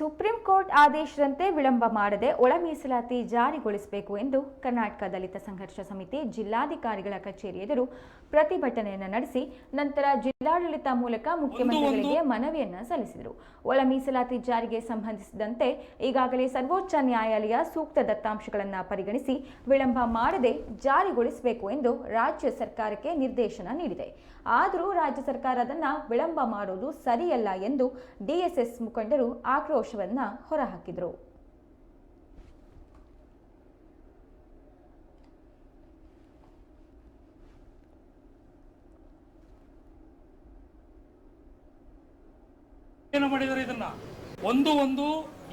Supreme court ಆದೇಶದಂತೆ ವಿಳಂಬ ಮಾಡದೆ ಒಳ ಮೀಸಲಾತಿ ಜಾರಿಗೊಳಿಸಬೇಕು ಎಂದು ಕರ್ನಾಟಕ ದಲಿತ ಸಂಘರ್ಷ ಸಮಿತಿ ಜಿಲ್ಲಾಧಿಕಾರಿಗಳ ಕಚೇರಿ ಎದುರು ಪ್ರತಿಭಟನೆಯನ್ನು ನಡೆಸಿ ನಂತರ ಜಿಲ್ಲಾಡಳಿತ ಮೂಲಕ ಮುಖ್ಯಮಂತ್ರಿಗಳಿಗೆ ಮನವಿಯನ್ನು ಸಲ್ಲಿಸಿದರು. ಒಳ ಮೀಸಲಾತಿ ಜಾರಿಗೆ ಸಂಬಂಧಿಸಿದಂತೆ ಈಗಾಗಲೇ ಸರ್ವೋಚ್ಚ ನ್ಯಾಯಾಲಯ ಸೂಕ್ತ ದತ್ತಾಂಶಗಳನ್ನು ಪರಿಗಣಿಸಿ ವಿಳಂಬ ಮಾಡದೆ ಜಾರಿಗೊಳಿಸಬೇಕು ಎಂದು ರಾಜ್ಯ ಸರ್ಕಾರಕ್ಕೆ ನಿರ್ದೇಶನ ನೀಡಿದೆ. ಆದರೂ ರಾಜ್ಯ ಸರ್ಕಾರ ಅದನ್ನು ವಿಳಂಬ ಮಾಡೋದು ಸರಿಯಲ್ಲ ಎಂದು ಡಿಎಸ್ಎಸ್ ಮುಖಂಡರು ಆಕ್ರೋಶವನ್ನ ಹೊರಹಾಕಿದರು. ಏನು ಮಾಡಿದ್ರು ಇದನ್ನ? ಒಂದು ಒಂದು,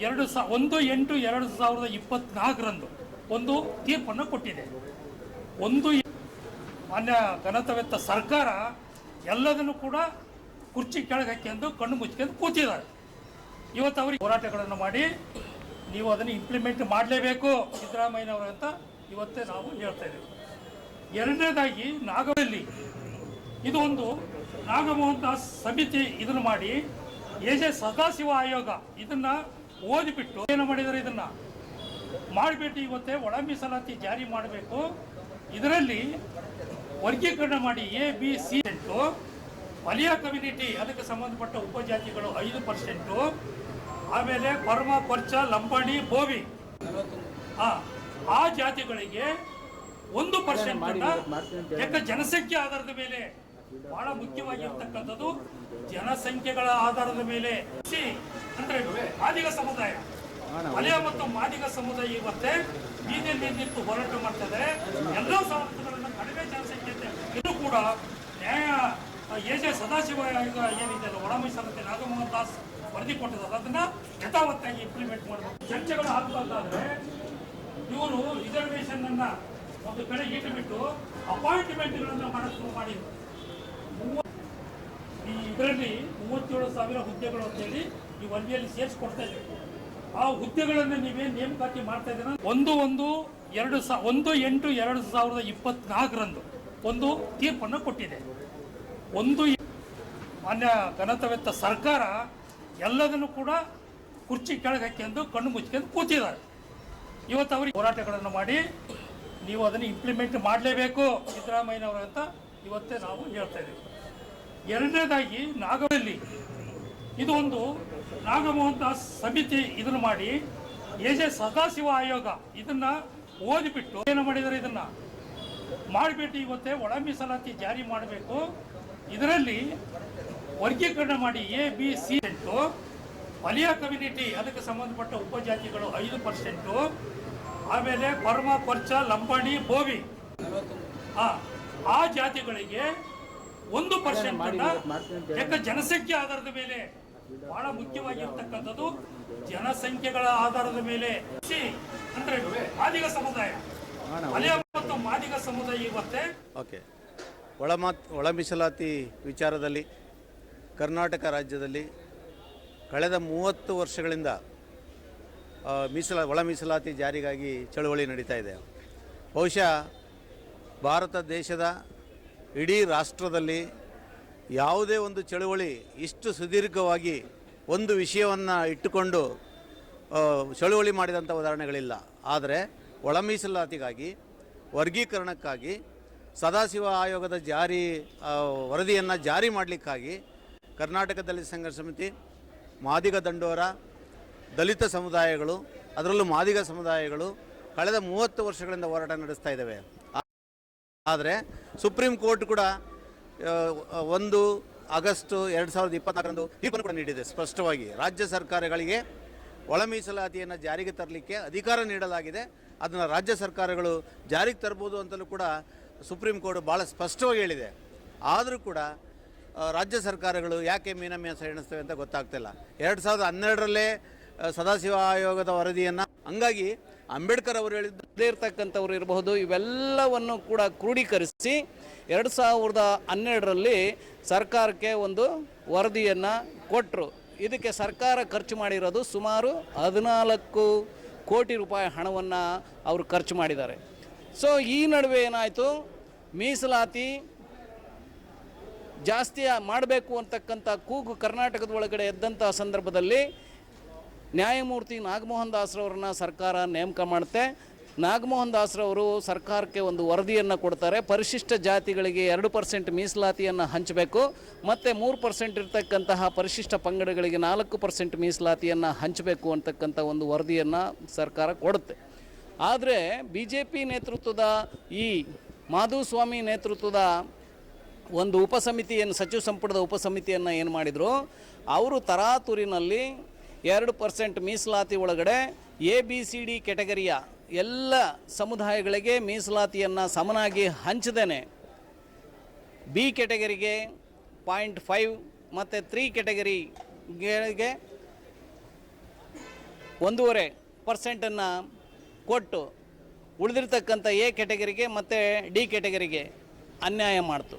ಎರಡು ಒಂದು, ಎಂಟು, ಎರಡು ಸಾವಿರದ ಇಪ್ಪತ್ನಾಲ್ಕರಂದು ಒಂದು ತೀರ್ಪನ್ನು ಕೊಟ್ಟಿದೆ. ಒಂದು ಮಾನ್ಯ ಘನತವೆತ್ತ ಸರ್ಕಾರ ಎಲ್ಲದನ್ನು ಕೂಡ ಕುರ್ಚಿ ಕೆಳಗೆ ಹಾಕ್ಕೊಂಡು ಕಣ್ಣು ಮುಚ್ಕೊಂಡು ಕೂತಿದ್ದಾರೆ. ಇವತ್ತು ಅವರಿಗೆ ಹೋರಾಟಗಳನ್ನು ಮಾಡಿ ನೀವು ಅದನ್ನು ಇಂಪ್ಲಿಮೆಂಟ್ ಮಾಡಲೇಬೇಕು ಸಿದ್ದರಾಮಯ್ಯನವರು ಅಂತ ಇವತ್ತೇ ನಾವು ಹೇಳ್ತಾ ಇದ್ದೀವಿ. ಎರಡನೇದಾಗಿ ನಾಗವಲ್ಲಿ ಇದು ಒಂದು ನಾಗಮೋಹನ್ ದಾಸ್ ಸಮಿತಿ ಇದನ್ನು ಮಾಡಿ ಎ ಸದಾಶಿವ ಆಯೋಗ ಇದನ್ನು ಓದಿಬಿಟ್ಟು ಏನು ಮಾಡಿದರೆ ಇದನ್ನ? ಮಾಡಿಬಿಟ್ಟು ಇವತ್ತೇ ಒಳ ಮೀಸಲಾತಿ ಜಾರಿ ಮಾಡಬೇಕು. ಇದರಲ್ಲಿ ವರ್ಗೀಕರಣ ಮಾಡಿ ಎ ಬಿ ಸಿ ಎಂಟು. ವಲಯ ಕಮ್ಯುನಿಟಿ ಅದಕ್ಕೆ ಸಂಬಂಧಪಟ್ಟ ಉಪಜಾತಿಗಳು ಐದು ಪರ್ಸೆಂಟು. ಆಮೇಲೆ ಪರ್ಮ ಪರ್ಚ ಲಂಬಾಣಿ ಬೋವಿ. ಆ, ಜಾತಿಗಳಿಗೆ ಒಂದು ಪರ್ಸೆಂಟ್ ಯಾಕೆ ಜನಸಂಖ್ಯೆ ಆಧಾರದ ಮೇಲೆ. ಬಹಳ ಮುಖ್ಯವಾಗಿರ್ತಕ್ಕಂಥದ್ದು ಜನಸಂಖ್ಯೆಗಳ ಆಧಾರದ ಮೇಲೆ. ಸಿ ಅಂದ್ರೆ ಮಾದಿಗ ಸಮುದಾಯ. ವಲಯ ಮತ್ತು ಮಾದಿಗ ಸಮುದಾಯ ಇವತ್ತೆ ಬೀದಿಯಲ್ಲಿ ನಿಂತು ಹೋರಾಟ ಮಾಡ್ತದೆ ಎಲ್ಲ ಸವಲತ್ತುಗಳನ್ನು ಕಡಿಮೆ ಜನಸಂಖ್ಯೆ ಇದು ಕೂಡ ಎ ಜೆ ಸದಾಶಿವ ಏನಿದೆ ಅಲ್ಲ, ಒಳ ಮೀಸಲಾತಿ ನಾಗಮೋಹನ್ ದಾಸ್ ವರದಿ ಕೊಟ್ಟಿದ್ದಾರೆ. ಅದನ್ನ ಯಥಾವತ್ತಾಗಿ ಇಂಪ್ಲಿಮೆಂಟ್ ಮಾಡಬೇಕು. ಚರ್ಚೆಗಳು ಆಗ್ಬಾರ್ದಾದ್ರೆ ಇವರು ರಿಸರ್ವೇಶನ್ ಅನ್ನ ಒಂದು ಕಡೆ ಇಟ್ಟುಬಿಟ್ಟು ಅಪಾಯಿಂಟ್ಮೆಂಟ್ಗಳನ್ನ ಮಾಡಕ್ಕೆ ಶುರು ಮಾಡಿದ್ರು. ಈ ಇದರಲ್ಲಿ ಮೂವತ್ತೇಳು ಸಾವಿರ ಹುದ್ದೆಗಳು ಅಂತೇಳಿ ಈ ವರದಿಯಲ್ಲಿ ಸೇರಿಸ್ಕೊಡ್ತಾ ಇದ್ದೀವಿ ಆ ಹುದ್ದೆಗಳನ್ನು ನೀವೇ ನೇಮಕಾತಿ ಮಾಡ್ತಾ ಇದ್ದೀರ? ಒಂದು ಒಂದು ಎರಡು ಸಾ ಒಂದು ಎಂಟು ಎರಡು ಸಾವಿರದ ಇಪ್ಪತ್ನಾಲ್ಕರಂದು ಒಂದು ತೀರ್ಪನ್ನು ಕೊಟ್ಟಿದೆ. ಒಂದು ಮಾನ್ಯ ಘನತವೆತ್ತ ಸರ್ಕಾರ ಎಲ್ಲದನ್ನು ಕೂಡ ಕುರ್ಚಿ ಕೆಳಗೆ ಹಾಕ್ಕೊಂಡು ಕಣ್ಣು ಮುಚ್ಕೊಂಡು ಕೂತಿದ್ದಾರೆ. ಇವತ್ತು ಅವರಿಗೆ ಹೋರಾಟಗಳನ್ನು ಮಾಡಿ ನೀವು ಅದನ್ನು ಇಂಪ್ಲಿಮೆಂಟ್ ಮಾಡಲೇಬೇಕು ಸಿದ್ದರಾಮಯ್ಯನವರು ಅಂತ ಇವತ್ತೇ ನಾವು ಹೇಳ್ತಾ ಇದ್ದೀವಿ. ಎರಡನೇದಾಗಿ ನಾಗವಲ್ಲಿ. ಇದು ಒಂದು ನಾಗಮೋಹನ್ ದಾಸ್ ಸಮಿತಿ ಇದನ್ನು ಮಾಡಿ ಎ ಜೆ ಸದಾಶಿವ ಆಯೋಗ ಇದನ್ನು ಓದಿಬಿಟ್ಟು ಏನು ಮಾಡಿದ್ದಾರೆ ಇದನ್ನ? ಮಾಡಿಬಿಟ್ಟು ಇವತ್ತೇ ಒಳ ಮೀಸಲಾತಿ ಜಾರಿ ಮಾಡಬೇಕು. ಇದರಲ್ಲಿ ವರ್ಗೀಕರಣ ಮಾಡಿ ಎ ಬಿ ಸಿ ಎಂಟು. ವಲಯ ಕಮ್ಯುನಿಟಿ ಅದಕ್ಕೆ ಸಂಬಂಧಪಟ್ಟ ಉಪಜಾತಿಗಳು ಐದು ಪರ್ಸೆಂಟು. ಆಮೇಲೆ ಪರ್ಮ ಪರ್ಚ ಲಂಬಾಣಿ ಬೋವಿ. ಆ, ಜಾತಿಗಳಿಗೆ ಒಂದು ಪರ್ಸೆಂಟ್ ಯಾಕೆ ಜನಸಂಖ್ಯೆ ಆಧಾರದ ಮೇಲೆ. ಬಹಳ ಮುಖ್ಯವಾಗಿರ್ತಕ್ಕಂಥದ್ದು ಜನಸಂಖ್ಯೆಗಳ ಆಧಾರದ ಮೇಲೆ. ಅಂದ್ರೆ ಮಾದಿಗ ಸಮುದಾಯ. ವಲಯ ಮತ್ತು ಮಾದಿಗ ಸಮುದಾಯ ಇವತ್ತೇ. ಓಕೆ ಒಳ ಮೀಸಲಾತಿ ವಿಚಾರದಲ್ಲಿ ಕರ್ನಾಟಕ ರಾಜ್ಯದಲ್ಲಿ ಕಳೆದ ಮೂವತ್ತು ವರ್ಷಗಳಿಂದ ಮೀಸಲ, ಒಳ ಮೀಸಲಾತಿ ಜಾರಿಗಾಗಿ ಚಳುವಳಿ ನಡೀತಾ ಇದೆ. ಬಹುಶಃ ಭಾರತ ದೇಶದ ಇಡೀ ರಾಷ್ಟ್ರದಲ್ಲಿ ಯಾವುದೇ ಒಂದು ಚಳುವಳಿ ಇಷ್ಟು ಸುದೀರ್ಘವಾಗಿ ಒಂದು ವಿಷಯವನ್ನು ಇಟ್ಟುಕೊಂಡು ಚಳುವಳಿ ಮಾಡಿದಂಥ ಉದಾಹರಣೆಗಳಿಲ್ಲ. ಆದರೆ ಒಳ ಮೀಸಲಾತಿಗಾಗಿ, ವರ್ಗೀಕರಣಕ್ಕಾಗಿ ಸದಾಶಿವ ಆಯೋಗದ ಜಾರಿ ವರದಿಯನ್ನು ಜಾರಿ ಮಾಡಲಿಕ್ಕಾಗಿ ಕರ್ನಾಟಕ ದಲಿತ ಸಂಘರ್ಷ ಸಮಿತಿ, ಮಾದಿಗ ದಂಡೋರ, ದಲಿತ ಸಮುದಾಯಗಳು, ಅದರಲ್ಲೂ ಮಾದಿಗ ಸಮುದಾಯಗಳು ಕಳೆದ ಮೂವತ್ತು ವರ್ಷಗಳಿಂದ ಹೋರಾಟ ನಡೆಸ್ತಾ ಇದ್ದಾವೆ. ಆದರೆ ಸುಪ್ರೀಂ ಕೋರ್ಟ್ ಕೂಡ ಒಂದು ಆಗಸ್ಟ್ ಎರಡು ಸಾವಿರದ ಇಪ್ಪತ್ನಾಲ್ಕರಂದು ತೀರ್ಪನ್ನು ಕೂಡ ನೀಡಿದೆ ಸ್ಪಷ್ಟವಾಗಿ. ರಾಜ್ಯ ಸರ್ಕಾರಗಳಿಗೆ ಒಳ ಮೀಸಲಾತಿಯನ್ನು ಜಾರಿಗೆ ತರಲಿಕ್ಕೆ ಅಧಿಕಾರ ನೀಡಲಾಗಿದೆ. ಅದನ್ನು ರಾಜ್ಯ ಸರ್ಕಾರಗಳು ಜಾರಿಗೆ ತರ್ಬೋದು ಅಂತಲೂ ಕೂಡ ಸುಪ್ರೀಂ ಕೋರ್ಟ್ ಭಾಳ ಸ್ಪಷ್ಟವಾಗಿ ಹೇಳಿದೆ. ಆದರೂ ಕೂಡ ರಾಜ್ಯ ಸರ್ಕಾರಗಳು ಯಾಕೆ ಮೀನಮ್ಯಾಸ ಎಣಿಸ್ತವೆ ಅಂತ ಗೊತ್ತಾಗ್ತಿಲ್ಲ. ಎರಡು ಸಾವಿರದ ಹನ್ನೆರಡರಲ್ಲೇ ಸದಾಶಿವ ಆಯೋಗದ ವರದಿಯನ್ನು, ಹಂಗಾಗಿ ಅಂಬೇಡ್ಕರ್ ಅವರು ಹೇಳಿದ್ದೇ ಇರತಕ್ಕಂಥವ್ರು ಇರಬಹುದು, ಇವೆಲ್ಲವನ್ನು ಕೂಡ ಕ್ರೋಢೀಕರಿಸಿ ಎರಡು ಸಾವಿರದ ಹನ್ನೆರಡರಲ್ಲಿ ಸರ್ಕಾರಕ್ಕೆ ಒಂದು ವರದಿಯನ್ನು ಕೊಟ್ಟರು ಇದಕ್ಕೆ ಸರ್ಕಾರ ಖರ್ಚು ಮಾಡಿರೋದು ಸುಮಾರು ಹದಿನಾಲ್ಕು ಕೋಟಿ ರೂಪಾಯಿ ಹಣವನ್ನು ಅವರು ಖರ್ಚು ಮಾಡಿದ್ದಾರೆ. ಸೊ ಈ ನಡುವೆ ಏನಾಯಿತು? ಮೀಸಲಾತಿ ಜಾಸ್ತಿ ಮಾಡಬೇಕು ಅಂತಕ್ಕಂಥ ಕೂಗು ಕರ್ನಾಟಕದ ಒಳಗಡೆ ಎದ್ದಂಥ ಸಂದರ್ಭದಲ್ಲಿ ನ್ಯಾಯಮೂರ್ತಿ ನಾಗಮೋಹನ್ ದಾಸ್ರವ್ರನ್ನ ಸರ್ಕಾರ ನೇಮಕ ಮಾಡುತ್ತೆ. ನಾಗಮೋಹನ್ ದಾಸ್ರವರು ಸರ್ಕಾರಕ್ಕೆ ಒಂದು ವರದಿಯನ್ನು ಕೊಡ್ತಾರೆ. ಪರಿಶಿಷ್ಟ ಜಾತಿಗಳಿಗೆ ಎರಡು ಪರ್ಸೆಂಟ್ ಮೀಸಲಾತಿಯನ್ನು ಹಂಚಬೇಕು. ಮತ್ತು ಮೂರು ಪರ್ಸೆಂಟ್ ಇರತಕ್ಕಂತಹ ಪರಿಶಿಷ್ಟ ಪಂಗಡಗಳಿಗೆ ನಾಲ್ಕು ಪರ್ಸೆಂಟ್ ಮೀಸಲಾತಿಯನ್ನು ಹಂಚಬೇಕು ಅಂತಕ್ಕಂಥ ಒಂದು ವರದಿಯನ್ನು ಸರ್ಕಾರ ಕೊಡುತ್ತೆ. ಆದರೆ ಬಿ ಜೆ ಪಿ ನೇತೃತ್ವದ ಈ ಮಾಧುಸ್ವಾಮಿ ನೇತೃತ್ವದ ಒಂದು ಉಪಸಮಿತಿಯನ್ನು, ಸಚಿವ ಸಂಪುಟದ ಉಪಸಮಿತಿಯನ್ನು ಏನು ಮಾಡಿದರು? ಅವರು ತರಾತುರಿನಲ್ಲಿ ಎರಡು ಪರ್ಸೆಂಟ್ ಮೀಸಲಾತಿ ಒಳಗಡೆ ಎ, ಬಿ, ಸಿ, ಡಿ ಕೆಟಗರಿಯ ಎಲ್ಲ ಸಮುದಾಯಗಳಿಗೆ ಮೀಸಲಾತಿಯನ್ನು ಸಮನಾಗಿ ಹಂಚದೇನೆ ಬಿ ಕೆಟಗರಿಗೆ ಪಾಯಿಂಟ್ ಫೈವ್, ಮತ್ತು ತ್ರೀ ಕೆಟಗರಿಗೆ ಒಂದೂವರೆ ಪರ್ಸೆಂಟನ್ನು ಕೊಟ್ಟು ಉಳಿದಿರ್ತಕ್ಕಂಥ ಎ ಕೆಟಗರಿಗೆ ಮತ್ತು ಡಿ ಕೆಟಗರಿಗೆ ಅನ್ಯಾಯ ಮಾಡ್ತು.